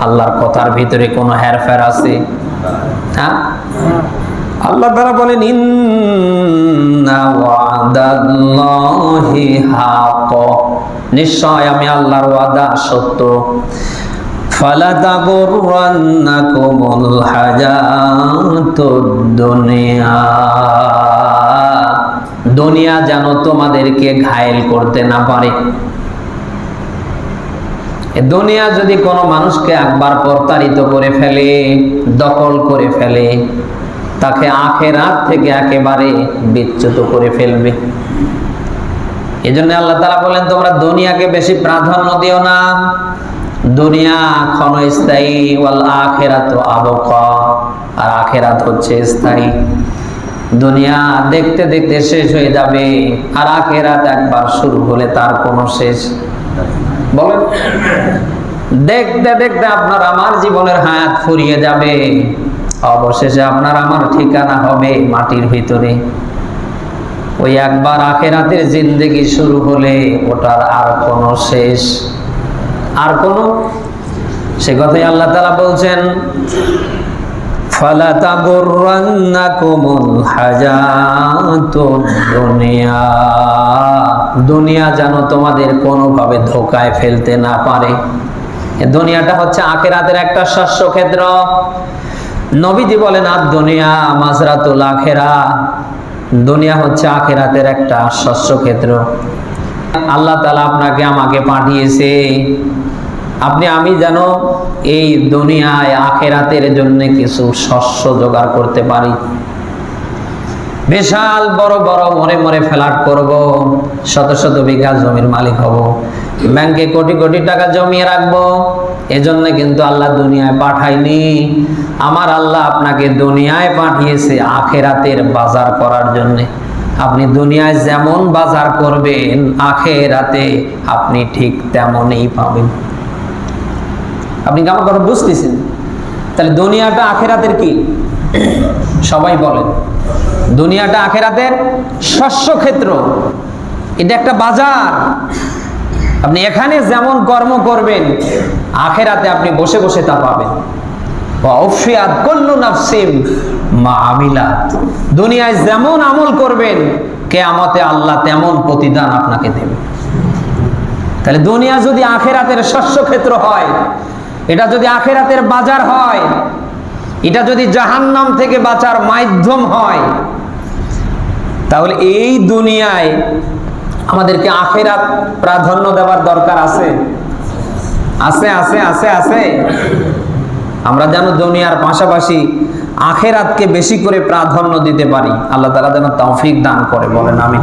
আল্লাহর কথার ভিতরে কোনো হেরফের আছে? হ্যাঁ? আল্লাহ তারা বলেন নিশ্চয় আমি আল্লাহর ওয়াদা সত্য। দুনিয়া যেন তোমাদেরকে ঘায়েল করতে না পারে। দুনিয়া যদি কোনো মানুষকে একবার প্রতারিত করে ফেলে, দখল করে ফেলে, তাকে আখেরাত থেকে একেবারে বিচ্যুত করে ফেলবে। এই জন্য আল্লাহ তালা বলেন, তোমরা দুনিয়াকে বেশি প্রাধান্য দিও না। দুনিয়া ক্ষণস্থায়ী, ওয়াল আখেরাত আবকা। আর আখেরাত হচ্ছে স্থায়ী। দুনিয়া দেখতে দেখতে শেষ হয়ে যাবে, আর আখেরাত একবার শুরু হলে তার কোনো শেষ বলেন। দেখতে দেখতে আপনার আমার জীবনের হায়াত ফুরিয়ে যাবে। অবশেষে আপনার আমার ঠিকানা হবে মাটির ভিতরে। ওই একবার আখেরাতের জিন্দেগি শুরু হলে ওটার আর কোনো শেষ, আর কোনো? সে কথাই আল্লাহ তালা বলছেন ফালা তাগুররান্নাকুমুল হায়াতুদ দুনিয়া। দুনিয়া যেন তোমাদের কোনোভাবে ধোকায় ফেলতে না পারে। দুনিয়াটা হচ্ছে আখেরাতের একটা শস্য ক্ষেত্র। নবীজি বলেন, আর দুনিয়া মাজরাতুল আখেরা। দুনিয়া হচ্ছে আখেরাতের একটা শস্য ক্ষেত্র। আল্লাহ তালা আপনাকে আমাকে পাঠিয়েছে। আপনি, আমি যেন এই দুনিয়ায় আখেরাতের জন্য কিছু শস্য জোগাড় করতে পারি। বিশাল বড় বড় মরে মরে ফ্ল্যাট করব, শত শত বিঘা জমির মালিক হব, ব্যাংকে কোটি কোটি টাকা জমিয়ে রাখব। এজন্য কিন্তু আল্লাহ দুনিয়ায় পাঠায়নি। আমার আল্লাহ আপনাকে দুনিয়ায় পাঠিয়েছে আখেরাতের বাজার করার জন্যে। আপনি দুনিয়ায় যেমন বাজার করবেন, আখেরাতে আপনি ঠিক তেমনই পাবেন। আপনি কি আমার কথা বুঝতেছেন? তাহলে দুনিয়াটা আখেরাতের কি? সবাই বলেন দুনিয়াটা আখেরাতের শস্য ক্ষেত্র। এটা একটা বাজার। আপনি এখানে যেমন কর্ম করবেন, আখেরাতে আপনি বসে বসে তা পাবেন। দুনিয়ায় যেমন আমল করবেন, কেয়ামতে আল্লাহ তেমন প্রতিদান আপনাকে দেবে। তাহলে দুনিয়া যদি আখেরাতের শস্য ক্ষেত্র হয় এটা যদি আখেরাতের বাজার হয়, এটা যদি জাহান্নাম থেকে বাঁচার মাধ্যম হয়, তাহলে এই দুনিয়ায় আমাদেরকে আখেরাত প্রাধান্য দেওয়ার দরকার আছে। আছে আছে আছে আছে। আমরা যেন দুনিয়ার পাশাপাশি আখেরাতকে বেশি করে প্রাধান্য দিতে পারি। আল্লাহ তালা যেন তৌফিক দান করে, বলেন আমি